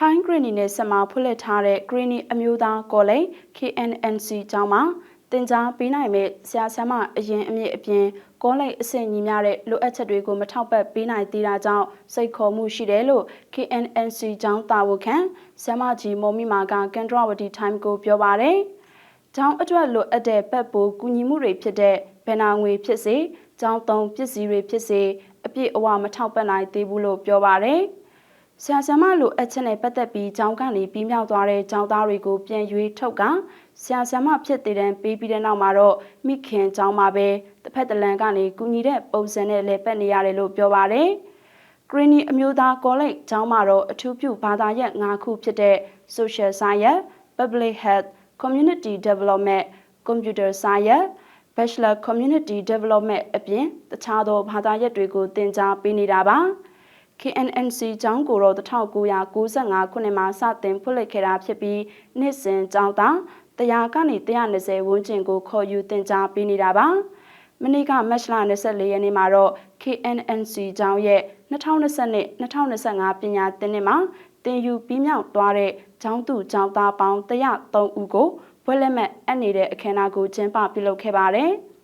ထိုင်းဂရီနီနဲ့ဆက်မှာဖွင့်လှစ်ထားတဲ့ဂရီနီအမျိုးသားကောလိပ် KNNC ကျောင်းမှာတင် जा ပေးနိုင်မဲ့ဆရာဆရာမအရင်အမြင့်အပြင်ကောလိပ်အဆင့်ညီမျှတဲ့လိုအပ်ချက်တွေကိုမထောက်ပံ့ပေးနိုင်သေးတာကြောင့်စိတ်ခေါ်မှုရှိတယ်လို့ KNNC ကျောင်းတာဝန်ခံဆရာမကြီးမော်မီမာကကန်ဒရဝတီ time ကိုပြောပါတယ်။ကျောင်းအတွက်လိုအပ်တဲ့ပတ်ပိုးကူညီမှုတွေဖြစ်တဲ့ဗန်နာငွေဖြစ်စေကျောင်းသုံးပစ္စည်းတွေဖြစ်စေအပြည့်အဝမထောက်ပံ့နိုင်သေးဘူးလို့ပြောပါတယ်။ ဆရာဆရာမလိုအပ်ချက်နဲ့ပတ်သက်ပြီးကျောင်းကနေပြီးမြောက်သွားတဲ့ကျောင်းသားတွေကိုပြန်ရွေးထုတ်ကဆရာဆရာမဖြစ်တဲ့တန်းပေးပြီးတဲ့နောက်မှာတော့မိခင်ကျောင်းမှာပဲတစ်ဖက်တစ်လန်ကနေကူညီတဲ့ပုံစံနဲ့လဲပတ်နေရတယ်လို့ပြောပါတယ်။ Green အမျိုးသားကောလိပ်ကျောင်းမှာတော့အထူးပြုဘာသာရပ်၅ခုဖြစ်တဲ့ Social Science, Public Health, Community Development, Computer Science, Bachelor Community Development အပြင်တခြားသောဘာသာရပ်တွေကိုသင်ကြားပေးနေတာပါ။ KNNC ကျောင်းကိုတော့1995ခုနှစ်မှာစတင်ဖွင့်လှစ်ခဲ့တာဖြစ်ပြီးနှစ်စဉ်ကျောင်းသား100ကနေ120ဝန်းကျင်ကိုခေါ်ယူတင် जा ပေးနေတာပါ။မနေ့ကမတ်လ24ရက်နေ့မှာတော့ KNNC ကျောင်းရဲ့2020-2025ပညာသင်နှစ်မှာတင်ယူပြီးမြောက်သွားတဲ့ကျောင်းသူကျောင်းသားပေါင်း103ဦးကိုဘွဲ့လက်မှတ်အပ်နေတဲ့အခမ်းအနားကိုကျင်းပပြုလုပ်ခဲ့ပါတယ်။